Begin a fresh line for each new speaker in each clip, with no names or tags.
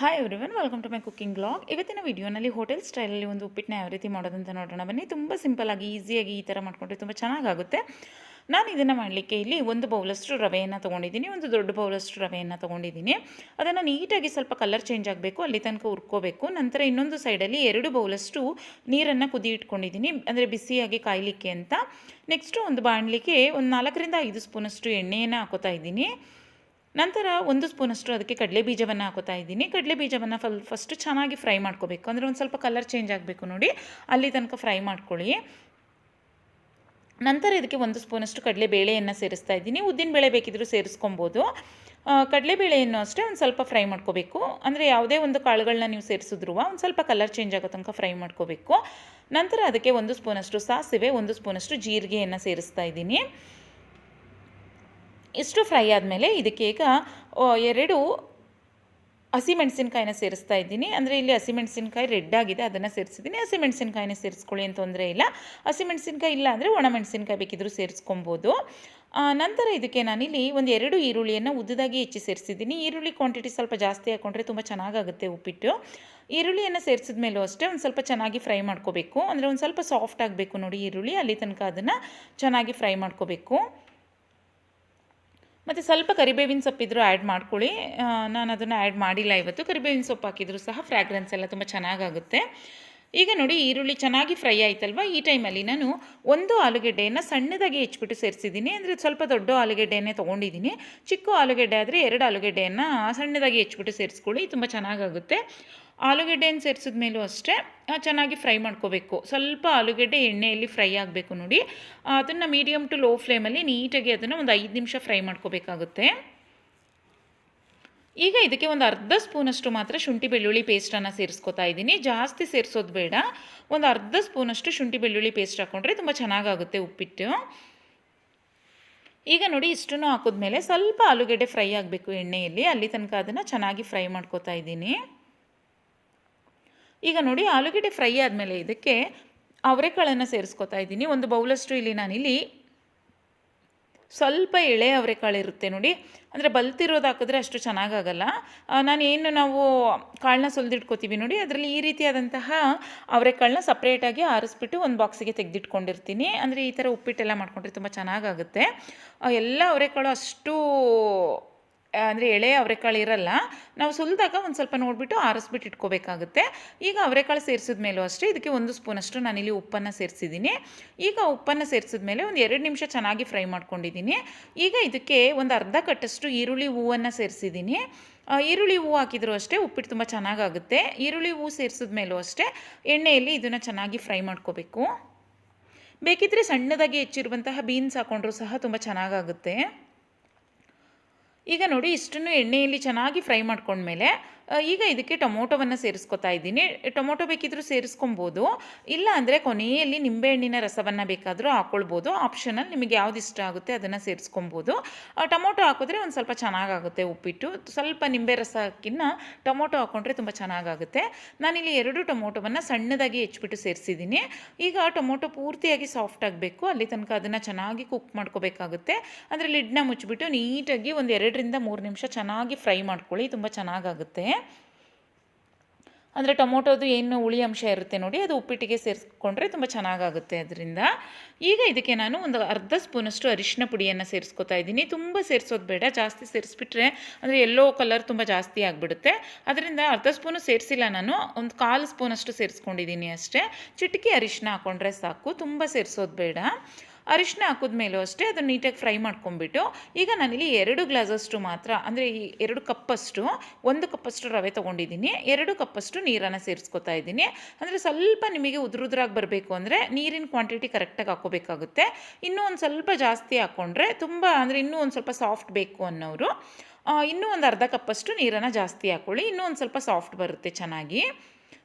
Hi everyone welcome to my cooking blog ಇವತ್ತಿನ ವಿಡಿಯೋನಲ್ಲಿ hotel ಸ್ಟೈಲಲ್ಲಿ ಒಂದು ಉಪ್ಪಿಟ್ಟನ್ನ ಯಾವ ರೀತಿ ಮಾಡೋದಂತ ನೋಡೋಣ. ಬನ್ನಿ, ತುಂಬ ಸಿಂಪಲ್ಲಾಗಿ ಈಸಿಯಾಗಿ ಈ ಥರ ಮಾಡಿಕೊಂಡ್ರೆ ತುಂಬ ಚೆನ್ನಾಗಾಗುತ್ತೆ. ನಾನು ಇದನ್ನು ಮಾಡಲಿಕ್ಕೆ ಇಲ್ಲಿ ಒಂದು ಬೌಲಷ್ಟು ರವೆಯನ್ನು ತೊಗೊಂಡಿದ್ದೀನಿ, ಒಂದು ದೊಡ್ಡ ಬೌಲಷ್ಟು ರವೆಯನ್ನು ತೊಗೊಂಡಿದ್ದೀನಿ. ಅದನ್ನು ನೀಟಾಗಿ ಸ್ವಲ್ಪ ಕಲರ್ ಚೇಂಜ್ ಆಗಬೇಕು, ಅಲ್ಲಿ ತನಕ ಉರ್ಕೋಬೇಕು ನಂತರ ಇನ್ನೊಂದು ಸೈಡಲ್ಲಿ ಎರಡು ಬೌಲಷ್ಟು ನೀರನ್ನು ಕುದಿ ಇಟ್ಕೊಂಡಿದ್ದೀನಿ, ಅಂದರೆ ಬಿಸಿಯಾಗಿ ಕಾಯಲಿಕ್ಕೆ ಅಂತ. ನೆಕ್ಸ್ಟು ಒಂದು ಬಾಣಲಿಗೆ ಒಂದು ನಾಲ್ಕರಿಂದ ಐದು ಸ್ಪೂನಷ್ಟು ಎಣ್ಣೆಯನ್ನು ಹಾಕೋತಾ ಇದ್ದೀನಿ. ನಂತರ ಒಂದು ಸ್ಪೂನಷ್ಟು ಅದಕ್ಕೆ ಕಡಲೆ ಬೀಜವನ್ನು ಹಾಕೋತಾ ಇದ್ದೀನಿ. ಕಡಲೆ ಬೀಜವನ್ನು ಫಲ್ ಫಸ್ಟು ಚೆನ್ನಾಗಿ ಫ್ರೈ ಮಾಡ್ಕೋಬೇಕು. ಅಂದರೆ ಒಂದು ಸ್ವಲ್ಪ ಕಲರ್ ಚೇಂಜ್ ಆಗಬೇಕು ನೋಡಿ. ಅಲ್ಲಿ ತನಕ ಫ್ರೈ ಮಾಡ್ಕೊಳ್ಳಿ. ನಂತರ ಇದಕ್ಕೆ ಒಂದು ಸ್ಪೂನಷ್ಟು ಕಡಲೆ ಬೇಳೆಯನ್ನು ಸೇರಿಸ್ತಾ ಇದ್ದೀನಿ. ಉದ್ದಿನ ಬೇಳೆ ಬೇಕಿದ್ದರೂ ಸೇರಿಸ್ಕೊಬೋದು. ಕಡಲೆಬೇಳೆಯನ್ನು ಅಷ್ಟೇ ಒಂದು ಸ್ವಲ್ಪ ಫ್ರೈ ಮಾಡ್ಕೋಬೇಕು. ಅಂದರೆ ಯಾವುದೇ ಒಂದು ಕಾಳುಗಳನ್ನ ನೀವು ಸೇರಿಸಿದ್ರು ಒಂದು ಸ್ವಲ್ಪ ಕಲರ್ ಚೇಂಜ್ ಆಗೋ ತನಕ ಫ್ರೈ ಮಾಡ್ಕೋಬೇಕು. ನಂತರ ಅದಕ್ಕೆ ಒಂದು ಸ್ಪೂನಷ್ಟು ಸಾಸಿವೆ, ಒಂದು ಸ್ಪೂನಷ್ಟು ಜೀರಿಗೆಯನ್ನು ಸೇರಿಸ್ತಾ ಇದ್ದೀನಿ. ಇಷ್ಟು ಫ್ರೈ ಆದಮೇಲೆ ಇದಕ್ಕೆ ಈಗ ಆ, ಎರಡು ಹಸಿಮೆಣಸಿನ್ಕಾಯಿನ ಸೇರಿಸ್ತಾ ಇದ್ದೀನಿ. ಅಂದರೆ ಇಲ್ಲಿ ಹಸಿಮೆಣಸಿನ್ಕಾಯಿ ರೆಡ್ ಆಗಿದೆ ಅದನ್ನು ಸೇರಿಸಿದ್ದೀನಿ. ಹಸಿಮೆಣಸಿನ್ಕಾಯಿನ ಸೇರಿಸ್ಕೊಳ್ಳಿ ಅಂತ ತೊಂದರೆ ಇಲ್ಲ. ಹಸಿಮೆಣಸಿನ್ಕಾಯಿ ಇಲ್ಲ ಅಂದರೆ ಒಣಮೆಣಸಿನ್ಕಾಯಿ ಬೇಕಿದ್ರೂ ಸೇರಿಸ್ಕೊಬೋದು. ನಂತರ ಇದಕ್ಕೆ ನಾನಿಲ್ಲಿ ಒಂದು ಎರಡು ಈರುಳ್ಳಿಯನ್ನು ಉದ್ದದಾಗಿ ಹೆಚ್ಚಿ ಸೇರಿಸಿದ್ದೀನಿ. ಈರುಳ್ಳಿ ಕ್ವಾಂಟಿಟಿ ಸ್ವಲ್ಪ ಜಾಸ್ತಿ ಹಾಕ್ಕೊಂಡ್ರೆ ತುಂಬ ಚೆನ್ನಾಗಾಗುತ್ತೆ ಉಪ್ಪಿಟ್ಟು. ಈರುಳ್ಳಿಯನ್ನು ಸೇರಿಸಿದ ಮೇಲೂ ಅಷ್ಟೇ ಒಂದು ಸ್ವಲ್ಪ ಚೆನ್ನಾಗಿ ಫ್ರೈ ಮಾಡ್ಕೋಬೇಕು. ಅಂದರೆ ಒಂದು ಸ್ವಲ್ಪ ಸಾಫ್ಟ್ ಆಗಬೇಕು ನೋಡಿ ಈರುಳ್ಳಿ. ಅಲ್ಲಿ ತನಕ ಅದನ್ನು ಚೆನ್ನಾಗಿ ಫ್ರೈ ಮಾಡ್ಕೋಬೇಕು. ಮತ್ತು ಸ್ವಲ್ಪ ಕರಿಬೇವಿನ ಸೊಪ್ಪಿದ್ರು ಆ್ಯಡ್ ಮಾಡ್ಕೊಳ್ಳಿ. ನಾನು ಅದನ್ನು ಆ್ಯಡ್ ಮಾಡಿಲ್ಲ ಇವತ್ತು. ಕರಿಬೇವಿನ ಸೊಪ್ಪು ಹಾಕಿದರೂ ಸಹ ಫ್ರ್ಯಾಗ್ರೆನ್ಸ್ ಎಲ್ಲ ತುಂಬ ಚೆನ್ನಾಗಾಗುತ್ತೆ. ಈಗ ನೋಡಿ ಈರುಳ್ಳಿ ಚೆನ್ನಾಗಿ ಫ್ರೈ ಆಯ್ತಲ್ವ? ಈ ಟೈಮಲ್ಲಿ ನಾನು ಒಂದು ಆಲೂಗೆಡ್ಡೆಯನ್ನು ಸಣ್ಣದಾಗಿ ಹೆಚ್ಚಿಬಿಟ್ಟು ಸೇರಿಸಿದ್ದೀನಿ. ಅಂದರೆ ಸ್ವಲ್ಪ ದೊಡ್ಡ ಆಲೂಗೆಡ್ಡೆಯನ್ನೇ ತೊಗೊಂಡಿದ್ದೀನಿ. ಚಿಕ್ಕ ಆಲೂಗೆಡ್ಡೆ ಆದರೆ ಎರಡು ಆಲೂಗೆಡ್ಡೆಯನ್ನು ಸಣ್ಣದಾಗಿ ಹೆಚ್ಚಿಬಿಟ್ಟು ಸೇರಿಸ್ಕೊಳ್ಳಿ. ತುಂಬ ಚೆನ್ನಾಗಾಗುತ್ತೆ. ಆಲೂಗೆಡ್ಡೆಯನ್ನು ಸೇರಿಸಿದ ಮೇಲೂ ಅಷ್ಟೇ ಚೆನ್ನಾಗಿ ಫ್ರೈ ಮಾಡ್ಕೋಬೇಕು. ಸ್ವಲ್ಪ ಆಲೂಗೆಡ್ಡೆ ಎಣ್ಣೆಯಲ್ಲಿ ಫ್ರೈ ಆಗಬೇಕು ನೋಡಿ. ಅದನ್ನು ಮೀಡಿಯಮ್ ಟು ಲೋ ಫ್ಲೇಮಲ್ಲಿ ನೀಟಾಗಿ ಅದನ್ನು ಒಂದು ಐದು ನಿಮಿಷ ಫ್ರೈ ಮಾಡ್ಕೋಬೇಕಾಗುತ್ತೆ. ಈಗ ಇದಕ್ಕೆ ಒಂದು ಅರ್ಧ ಸ್ಪೂನಷ್ಟು ಮಾತ್ರ ಶುಂಠಿ ಬೆಳ್ಳುಳ್ಳಿ ಪೇಸ್ಟನ್ನು ಸೇರಿಸ್ಕೊತಾ ಇದ್ದೀನಿ. ಜಾಸ್ತಿ ಸೇರಿಸೋದು ಬೇಡ. ಒಂದು ಅರ್ಧ ಸ್ಪೂನಷ್ಟು ಶುಂಠಿ ಬೆಳ್ಳುಳ್ಳಿ ಪೇಸ್ಟ್ ಹಾಕ್ಕೊಂಡ್ರೆ ತುಂಬ ಚೆನ್ನಾಗಾಗುತ್ತೆ ಉಪ್ಪಿಟ್ಟು. ಈಗ ನೋಡಿ ಇಷ್ಟನ್ನು ಹಾಕಿದ್ಮೇಲೆ ಸ್ವಲ್ಪ ಆಲೂಗೆಡ್ಡೆ ಫ್ರೈ ಆಗಬೇಕು ಎಣ್ಣೆಯಲ್ಲಿ. ಅಲ್ಲಿ ತನಕ ಅದನ್ನು ಚೆನ್ನಾಗಿ ಫ್ರೈ ಮಾಡ್ಕೋತಾ ಇದ್ದೀನಿ. ಈಗ ನೋಡಿ ಆಲೂಗೆಡ್ಡೆ ಫ್ರೈ ಆದಮೇಲೆ ಇದಕ್ಕೆ ಅವರೆಕಾಳನ್ನು ಸೇರಿಸ್ಕೊತಾ ಇದ್ದೀನಿ. ಒಂದು ಬೌಲಷ್ಟು ಇಲ್ಲಿ ನಾನಿಲ್ಲಿ ಸ್ವಲ್ಪ ಎಳೆ ಅವರೆಕಾಳು ಇರುತ್ತೆ ನೋಡಿ. ಅಂದರೆ ಬಲ್ತಿರೋದು ಹಾಕಿದ್ರೆ ಅಷ್ಟು ಚೆನ್ನಾಗಾಗಲ್ಲ. ನಾನೇನು ನಾವು ಕಾಳನ್ನ ಸುಲಿದಿಟ್ಕೋತೀವಿ ನೋಡಿ, ಅದರಲ್ಲಿ ಈ ರೀತಿಯಾದಂತಹ ಅವರೆಕಾಳನ್ನ ಸಪ್ರೇಟಾಗಿ ಆರಿಸ್ಬಿಟ್ಟು ಒಂದು ಬಾಕ್ಸಿಗೆ ತೆಗೆದಿಟ್ಕೊಂಡಿರ್ತೀನಿ. ಅಂದರೆ ಈ ಥರ ಉಪ್ಪಿಟ್ಟೆಲ್ಲ ಮಾಡ್ಕೊಂಡ್ರೆ ತುಂಬ ಚೆನ್ನಾಗಾಗುತ್ತೆ. ಎಲ್ಲ ಅವರೆಕಾಳು ಅಷ್ಟು ಅಂದರೆ ಎಳೆ ಅವರೆಕಾಳು ಇರಲ್ಲ, ನಾವು ಸುಲಿದಾಗ ಒಂದು ಸ್ವಲ್ಪ ನೋಡಿಬಿಟ್ಟು ಆರಿಸ್ಬಿಟ್ಟು ಇಟ್ಕೋಬೇಕಾಗುತ್ತೆ. ಈಗ ಅವರೆಕಾಳು ಸೇರಿಸಿದ ಮೇಲೂ ಅಷ್ಟೇ, ಇದಕ್ಕೆ ಒಂದು ಸ್ಪೂನಷ್ಟು ನಾನಿಲ್ಲಿ ಉಪ್ಪನ್ನು ಸೇರಿಸಿದ್ದೀನಿ. ಈಗ ಉಪ್ಪನ್ನು ಸೇರಿಸಿದ ಮೇಲೆ ಒಂದು ಎರಡು ನಿಮಿಷ ಚೆನ್ನಾಗಿ ಫ್ರೈ ಮಾಡ್ಕೊಂಡಿದ್ದೀನಿ. ಈಗ ಇದಕ್ಕೆ ಒಂದು ಅರ್ಧ ಕಟ್ಟಷ್ಟು ಈರುಳ್ಳಿ ಹೂವನ್ನು ಸೇರಿಸಿದ್ದೀನಿ. ಈರುಳ್ಳಿ ಹೂವು ಹಾಕಿದರೂ ಅಷ್ಟೇ ಉಪ್ಪಿಟ್ಟು ತುಂಬ ಚೆನ್ನಾಗಾಗುತ್ತೆ. ಈರುಳ್ಳಿ ಹೂವು ಸೇರಿಸಿದ ಮೇಲೂ ಅಷ್ಟೇ ಎಣ್ಣೆಯಲ್ಲಿ ಇದನ್ನು ಚೆನ್ನಾಗಿ ಫ್ರೈ ಮಾಡ್ಕೋಬೇಕು. ಬೇಕಿದ್ದರೆ ಸಣ್ಣದಾಗಿ ಹೆಚ್ಚಿರುವಂತಹ ಬೀನ್ಸ್ ಹಾಕೊಂಡ್ರೂ ಸಹ ತುಂಬ ಚೆನ್ನಾಗಾಗುತ್ತೆ. ಈಗ ನೋಡಿ ಇಷ್ಟನ್ನು ಎಣ್ಣೆಯಲ್ಲಿ ಚೆನ್ನಾಗಿ ಫ್ರೈ ಮಾಡ್ಕೊಂಡ್ಮೇಲೆ ಈಗ ಇದಕ್ಕೆ ಟೊಮೊಟೊವನ್ನು ಸೇರಿಸ್ಕೊತಾ ಇದ್ದೀನಿ. ಟೊಮೊಟೊ ಬೇಕಿದ್ದರೂ ಸೇರಿಸ್ಕೊಬೋದು. ಇಲ್ಲ ಅಂದರೆ ಕೊನೆಯಲ್ಲಿ ನಿಂಬೆಹಣ್ಣಿನ ರಸವನ್ನು ಬೇಕಾದರೂ ಹಾಕ್ಕೊಳ್ಬೋದು ಆಪ್ಷನಲ್ ನಿಮಗೆ ಯಾವ್ದು ಇಷ್ಟ ಆಗುತ್ತೆ ಅದನ್ನು ಸೇರಿಸ್ಕೊಬೋದು. ಟೊಮೊಟೊ ಹಾಕಿದ್ರೆ ಒಂದು ಸ್ವಲ್ಪ ಚೆನ್ನಾಗಾಗುತ್ತೆ ಉಪ್ಪಿಟ್ಟು. ಸ್ವಲ್ಪ ನಿಂಬೆ ರಸಕ್ಕಿನ್ನ ಟೊಮೊಟೊ ಹಾಕ್ಕೊಂಡ್ರೆ ತುಂಬ ಚೆನ್ನಾಗಾಗುತ್ತೆ. ನಾನಿಲ್ಲಿ ಎರಡು ಟೊಮೊಟೊವನ್ನು ಸಣ್ಣದಾಗಿ ಹೆಚ್ಚಿಬಿಟ್ಟು ಸೇರಿಸಿದ್ದೀನಿ. ಈಗ ಟೊಮೊಟೊ ಪೂರ್ತಿಯಾಗಿ ಸಾಫ್ಟ್ ಆಗಬೇಕು. ಅಲ್ಲಿ ತನಕ ಅದನ್ನು ಚೆನ್ನಾಗಿ ಕುಕ್ ಮಾಡ್ಕೋಬೇಕಾಗುತ್ತೆ. ಅಂದರೆ ಲಿಡ್ನ ಮುಚ್ಚಿಬಿಟ್ಟು ನೀಟಾಗಿ ಒಂದು ಎರಡರಿಂದ ಮೂರು ನಿಮಿಷ ಚೆನ್ನಾಗಿ ಫ್ರೈ ಮಾಡ್ಕೊಳ್ಳಿ. ತುಂಬ ಚೆನ್ನಾಗಾಗುತ್ತೆ. ಅಂದರೆ ಟೊಮೊಟೊದು ಏನು ಹುಳಿ ಅಂಶ ಇರುತ್ತೆ ನೋಡಿ, ಅದು ಉಪ್ಪಿಟ್ಟಿಗೆ ಸೇರಿಸ್ಕೊಂಡ್ರೆ ತುಂಬ ಚೆನ್ನಾಗಾಗುತ್ತೆ ಅದರಿಂದ. ಈಗ ಇದಕ್ಕೆ ನಾನು ಒಂದು ಅರ್ಧ ಸ್ಪೂನಷ್ಟು ಅರಿಶಿನ ಪುಡಿಯನ್ನು ಸೇರಿಸ್ಕೊತಾ ಇದ್ದೀನಿ. ತುಂಬ ಸೇರಿಸೋದು ಬೇಡ, ಜಾಸ್ತಿ ಸೇರಿಸ್ಬಿಟ್ರೆ ಅಂದರೆ ಎಲ್ಲೋ ಕಲರ್ ತುಂಬ ಜಾಸ್ತಿ ಆಗಿಬಿಡುತ್ತೆ. ಅದರಿಂದ ಅರ್ಧ ಸ್ಪೂನು ಸೇರಿಸಿಲ್ಲ ನಾನು, ಒಂದು ಕಾಲು ಸ್ಪೂನಷ್ಟು ಸೇರಿಸ್ಕೊಂಡಿದ್ದೀನಿ ಅಷ್ಟೇ. ಚಿಟಿಕೆ ಅರಿಶಿನ ಹಾಕ್ಕೊಂಡ್ರೆ ಸಾಕು, ತುಂಬ ಸೇರಿಸೋದು ಬೇಡ. ಅರಿಶಿನ ಹಾಕಿದ್ಮೇಲೂ ಅಷ್ಟೇ, ಅದನ್ನು ನೀಟಾಗಿ ಫ್ರೈ ಮಾಡ್ಕೊಂಬಿಟ್ಟು ಈಗ ನಾನಿಲ್ಲಿ ಎರಡು ಗ್ಲಾಸಷ್ಟು ಮಾತ್ರ, ಅಂದರೆ ಈ ಎರಡು ಕಪ್ಪಷ್ಟು, ಒಂದು ಕಪ್ಪಷ್ಟು ರವೆ ತೊಗೊಂಡಿದ್ದೀನಿ, ಎರಡು ಕಪ್ಪಷ್ಟು ನೀರನ್ನು ಸೇರಿಸ್ಕೊತಾ ಇದ್ದೀನಿ. ಅಂದರೆ ಸ್ವಲ್ಪ ನಿಮಗೆ ಉದುರುದ್ರಾಗಿ ಬರಬೇಕು ಅಂದರೆ ನೀರಿನ ಕ್ವಾಂಟಿಟಿ ಕರೆಕ್ಟಾಗಿ ಹಾಕೋಬೇಕಾಗುತ್ತೆ ಇನ್ನೂ ಒಂದು ಸ್ವಲ್ಪ ಜಾಸ್ತಿ ಹಾಕ್ಕೊಂಡ್ರೆ ತುಂಬ, ಅಂದರೆ ಇನ್ನೂ ಒಂದು ಸ್ವಲ್ಪ ಸಾಫ್ಟ್ ಬೇಕು ಅನ್ನೋರು. ಇನ್ನೂ ಒಂದು ಅರ್ಧ ಕಪ್ಪಷ್ಟು ನೀರನ್ನು ಜಾಸ್ತಿ ಹಾಕ್ಕೊಳ್ಳಿ ಇನ್ನೂ ಒಂದು ಸ್ವಲ್ಪ ಸಾಫ್ಟ್ ಬರುತ್ತೆ ಚೆನ್ನಾಗಿ.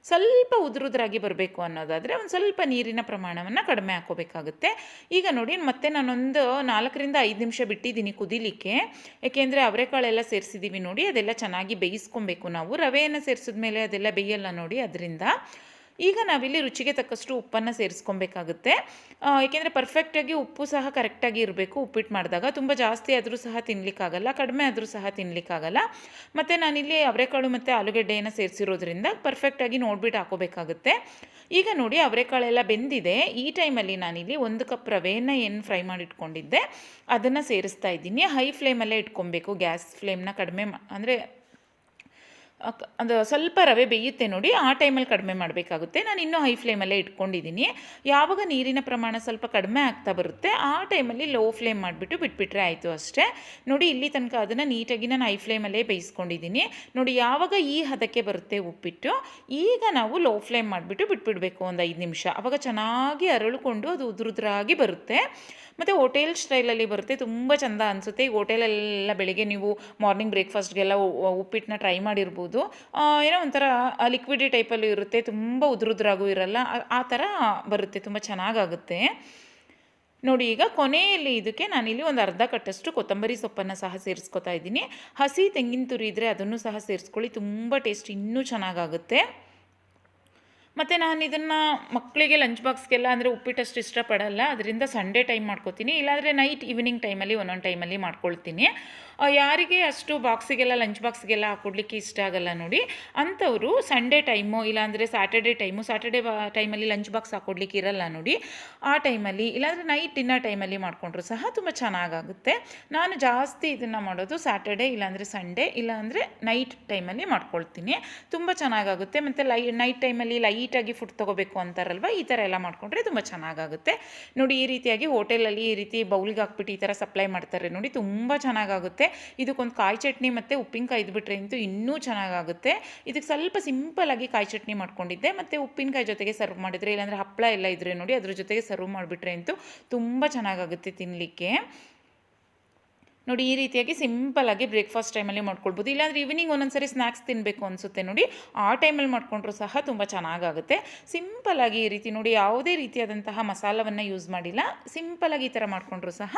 ಸ್ವಲ್ಪ ಉದುರುದ್ರಾಗಿ ಬರಬೇಕು ಅನ್ನೋದಾದರೆ ಒಂದು ಸ್ವಲ್ಪ ನೀರಿನ ಪ್ರಮಾಣವನ್ನು ಕಡಿಮೆ ಹಾಕೋಬೇಕಾಗುತ್ತೆ. ಈಗ ನೋಡಿ, ಮತ್ತೆ ನಾನೊಂದು ನಾಲ್ಕರಿಂದ ಐದು ನಿಮಿಷ ಬಿಟ್ಟಿದ್ದೀನಿ ಕುದಿಲಿಕ್ಕೆ. ಏಕೆಂದರೆ ಅವರೆಕಾಳೆಲ್ಲ ಸೇರಿಸಿದ್ದೀವಿ ನೋಡಿ, ಅದೆಲ್ಲ ಚೆನ್ನಾಗಿ ಬೇಯಿಸ್ಕೊಬೇಕು ನಾವು. ರವೆಯನ್ನು ಸೇರಿಸಿದ ಮೇಲೆ ಅದೆಲ್ಲ ಬೇಯಲ್ಲ ನೋಡಿ ಅದರಿಂದ. ಈಗ ನಾವಿಲ್ಲಿ ರುಚಿಗೆ ತಕ್ಕಷ್ಟು ಉಪ್ಪನ್ನು ಸೇರಿಸ್ಕೊಬೇಕಾಗುತ್ತೆ. ಏಕೆಂದರೆ ಪರ್ಫೆಕ್ಟಾಗಿ ಉಪ್ಪು ಸಹ ಕರೆಕ್ಟಾಗಿ ಇರಬೇಕು. ಉಪ್ಪಿಟ್ಟು ಮಾಡಿದಾಗ ತುಂಬ ಜಾಸ್ತಿ ಆದರೂ ಸಹ ತಿನ್ನಲಿಕ್ಕಾಗಲ್ಲ ಕಡಿಮೆ ಆದರೂ ಸಹ ತಿನ್ನಲಿಕ್ಕಾಗಲ್ಲ ಮತ್ತು ನಾನಿಲ್ಲಿ ಅವರೆಕಾಳು ಮತ್ತು ಆಲೂಗೆಡ್ಡೆಯನ್ನು ಸೇರಿಸಿರೋದ್ರಿಂದ ಪರ್ಫೆಕ್ಟಾಗಿ ನೋಡ್ಬಿಟ್ಟು ಹಾಕೋಬೇಕಾಗುತ್ತೆ. ಈಗ ನೋಡಿ ಅವರೆಕಾಳೆಲ್ಲ ಬೆಂದಿದೆ. ಈ ಟೈಮಲ್ಲಿ ನಾನಿಲ್ಲಿ ಒಂದು ಕಪ್ ರವೆಯನ್ನು ಏನು ಫ್ರೈ ಮಾಡಿ ಇಟ್ಕೊಂಡಿದ್ದೆ ಅದನ್ನು ಸೇರಿಸ್ತಾ ಇದ್ದೀನಿ. ಹೈ ಫ್ಲೇಮಲ್ಲೇ ಇಟ್ಕೊಬೇಕು. ಗ್ಯಾಸ್ ಫ್ಲೇಮ್ನ ಕಡಿಮೆ ಅಂದರೆ ಅದು ಸ್ವಲ್ಪ ರವೆ ಬೇಯುತ್ತೆ ನೋಡಿ, ಆ ಟೈಮಲ್ಲಿ ಕಡಿಮೆ ಮಾಡಬೇಕಾಗುತ್ತೆ. ನಾನು ಇನ್ನೂ ಹೈ ಫ್ಲೇಮಲ್ಲೇ ಇಟ್ಕೊಂಡಿದ್ದೀನಿ. ಯಾವಾಗ ನೀರಿನ ಪ್ರಮಾಣ ಸ್ವಲ್ಪ ಕಡಿಮೆ ಆಗ್ತಾ ಬರುತ್ತೆ, ಆ ಟೈಮಲ್ಲಿ ಲೋ ಫ್ಲೇಮ್ ಮಾಡಿಬಿಟ್ಟು ಬಿಟ್ಬಿಟ್ರೆ ಆಯಿತು ಅಷ್ಟೇ. ನೋಡಿ, ಇಲ್ಲಿ ತನಕ ಅದನ್ನು ನೀಟಾಗಿ ನಾನು ಹೈ ಫ್ಲೇಮಲ್ಲೇ ಬೇಯಿಸ್ಕೊಂಡಿದ್ದೀನಿ. ನೋಡಿ, ಯಾವಾಗ ಈ ಹದಕ್ಕೆ ಬರುತ್ತೆ ಉಪ್ಪಿಟ್ಟು, ಈಗ ನಾವು ಲೋ ಫ್ಲೇಮ್ ಮಾಡಿಬಿಟ್ಟು ಬಿಟ್ಬಿಡಬೇಕು ಒಂದು ಐದು ನಿಮಿಷ. ಆವಾಗ ಚೆನ್ನಾಗಿ ಅರಳುಕೊಂಡು ಅದು ಉದುರುದ್ರಾಗಿ ಬರುತ್ತೆ. ಮತ್ತು ಹೋಟೆಲ್ ಸ್ಟೈಲಲ್ಲಿ ಬರುತ್ತೆ, ತುಂಬ ಚೆಂದ ಅನಿಸುತ್ತೆ. ಈಗ ಹೋಟೆಲೆಲ್ಲ ಬೆಳಿಗ್ಗೆ ನೀವು ಮಾರ್ನಿಂಗ್ ಬ್ರೇಕ್ಫಾಸ್ಟ್ಗೆಲ್ಲ ಉಪ್ಪಿಟ್ಟನ್ನ ಟ್ರೈ ಮಾಡಿರ್ಬೋದು. ಆ, ಏನೋ ಒಂಥರ ಲಿಕ್ವಿಡಿ ಟೈಪಲ್ಲೂ ಇರುತ್ತೆ ತುಂಬ ಉದುರುದ್ರಾಗೂ ಇರಲ್ಲ ಆ ಥರ ಬರುತ್ತೆ ತುಂಬ ಚೆನ್ನಾಗಾಗುತ್ತೆ. ನೋಡಿ ಈಗ ಕೊನೆಯಲ್ಲಿ ಇದಕ್ಕೆ ನಾನಿಲ್ಲಿ ಒಂದು ಅರ್ಧ ಕಟ್ಟಷ್ಟು ಕೊತ್ತಂಬರಿ ಸೊಪ್ಪನ್ನು ಸಹ ಸೇರಿಸ್ಕೊತಾ ಇದ್ದೀನಿ. ಹಸಿ ತೆಂಗಿನ ತುರಿ ಇದ್ದರೆ ಅದನ್ನು ಸಹ ಸೇರಿಸ್ಕೊಳ್ಳಿ ತುಂಬ ಟೇಸ್ಟ್ ಇನ್ನೂ ಚೆನ್ನಾಗಾಗುತ್ತೆ. ಮತ್ತು ನಾನು ಇದನ್ನು ಮಕ್ಕಳಿಗೆ ಲಂಚ್ ಬಾಕ್ಸ್ಗೆಲ್ಲ ಅಂದರೆ ಉಪ್ಪಿಟ್ಟಷ್ಟು ಇಷ್ಟಪಡಲ್ಲ. ಅದರಿಂದ ಸಂಡೇ ಟೈಮ್ ಮಾಡ್ಕೋತೀನಿ. ಇಲ್ಲಾಂದರೆ ನೈಟ್ ಈವ್ನಿಂಗ್ ಟೈಮಲ್ಲಿ ಒಂದೊಂದು ಟೈಮಲ್ಲಿ ಮಾಡ್ಕೊಳ್ತೀನಿ. ಯಾರಿಗೆ ಅಷ್ಟು ಬಾಕ್ಸಿಗೆಲ್ಲ ಲಂಚ್ ಬಾಕ್ಸ್ಗೆಲ್ಲ ಹಾಕೊಡ್ಲಿಕ್ಕೆ ಇಷ್ಟ ಆಗಲ್ಲ ನೋಡಿ. ಅಂಥವರು ಸಂಡೇ ಟೈಮು ಇಲ್ಲಾಂದರೆ ಸ್ಯಾಟರ್ಡೇ ಟೈಮು ಸ್ಯಾಟರ್ಡೇ ಟೈಮಲ್ಲಿ ಲಂಚ್ ಬಾಕ್ಸ್ ಹಾಕೊಡ್ಲಿಕ್ಕೆ ಇರಲ್ಲ ನೋಡಿ. ಆ ಟೈಮಲ್ಲಿ ಇಲ್ಲಾಂದರೆ ನೈಟ್ ಡಿನ್ನರ್ ಟೈಮಲ್ಲಿ ಮಾಡಿಕೊಂಡ್ರು ಸಹ ತುಂಬ ಚೆನ್ನಾಗಾಗುತ್ತೆ. ನಾನು ಜಾಸ್ತಿ ಇದನ್ನು ಮಾಡೋದು ಸ್ಯಾಟರ್ಡೇ ಇಲ್ಲಾಂದರೆ ಸಂಡೇ ಇಲ್ಲಾಂದರೆ ನೈಟ್ ಟೈಮಲ್ಲಿ ಮಾಡ್ಕೊಳ್ತೀನಿ. ತುಂಬ ಚೆನ್ನಾಗಾಗುತ್ತೆ. ಮತ್ತು ಲೈ ನೈಟ್ ಟೈಮಲ್ಲಿ ಲೈಟಾಗಿ ಫುಡ್ ತೊಗೋಬೇಕು ಅಂತಾರಲ್ವ? ಈ ಥರ ಎಲ್ಲ ಮಾಡಿಕೊಂಡ್ರೆ ತುಂಬ ಚೆನ್ನಾಗಾಗುತ್ತೆ. ನೋಡಿ, ಈ ರೀತಿಯಾಗಿ ಹೋಟೆಲಲ್ಲಿ ಈ ರೀತಿ ಬೌಲ್ಗೆ ಹಾಕ್ಬಿಟ್ಟು ಈ ಥರ ಸಪ್ಲೈ ಮಾಡ್ತಾರೆ ನೋಡಿ, ತುಂಬ ಚೆನ್ನಾಗಾಗುತ್ತೆ. ಇದಕ್ಕೊಂದು ಕಾಯಿ ಚಟ್ನಿ ಮತ್ತು ಉಪ್ಪಿನಕಾಯಿ ಇದ್ಬಿಟ್ರೆ ಅಂತೂ ಇನ್ನೂ ಚೆನ್ನಾಗಾಗುತ್ತೆ. ಇದಕ್ಕೆ ಸ್ವಲ್ಪ ಸಿಂಪಲಾಗಿ ಕಾಯಿ ಚಟ್ನಿ ಮಾಡ್ಕೊಂಡಿದ್ದೆ. ಮತ್ತು ಉಪ್ಪಿನಕಾಯಿ ಜೊತೆಗೆ ಸರ್ವ್ ಮಾಡಿದರೆ, ಇಲ್ಲಾಂದರೆ ಹಪ್ಪಳ ಎಲ್ಲ ಇದ್ದರೆ ನೋಡಿ, ಅದ್ರ ಜೊತೆಗೆ ಸರ್ವ್ ಮಾಡಿಬಿಟ್ರೆ ಅಂತೂ ತುಂಬ ಚೆನ್ನಾಗಾಗುತ್ತೆ ತಿನ್ನಲಿಕ್ಕೆ ನೋಡಿ, ಈ ರೀತಿಯಾಗಿ ಸಿಂಪಲಾಗಿ ಬ್ರೇಕ್ಫಾಸ್ಟ್ ಟೈಮಲ್ಲಿ ಮಾಡ್ಕೊಳ್ಬೋದು. ಇಲ್ಲಾಂದರೆ ಈವ್ನಿಂಗ್ ಒಂದೊಂದ್ಸರಿ ಸ್ನ್ಯಾಕ್ಸ್ ತಿನ್ನಬೇಕು ಅನಿಸುತ್ತೆ ನೋಡಿ. ಆ ಟೈಮಲ್ಲಿ ಮಾಡಿಕೊಂಡ್ರು ಸಹ ತುಂಬ ಚೆನ್ನಾಗಾಗುತ್ತೆ. ಸಿಂಪಲಾಗಿ ಈ ರೀತಿ ನೋಡಿ, ಯಾವುದೇ ರೀತಿಯಾದಂತಹ ಮಸಾಲವನ್ನು ಯೂಸ್ ಮಾಡಿಲ್ಲ. ಸಿಂಪಲಾಗಿ ಈ ಥರ ಮಾಡಿಕೊಂಡ್ರೂ ಸಹ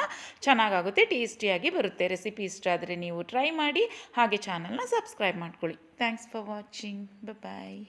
ಚೆನ್ನಾಗಾಗುತ್ತೆ, ಟೇಸ್ಟಿಯಾಗಿ ಬರುತ್ತೆ. ರೆಸಿಪಿ ಇಷ್ಟ ಆದರೆ ನೀವು ಟ್ರೈ ಮಾಡಿ, ಹಾಗೆ ಚಾನಲ್ನ ಸಬ್ಸ್ಕ್ರೈಬ್ ಮಾಡ್ಕೊಳ್ಳಿ. Thanks for watching bye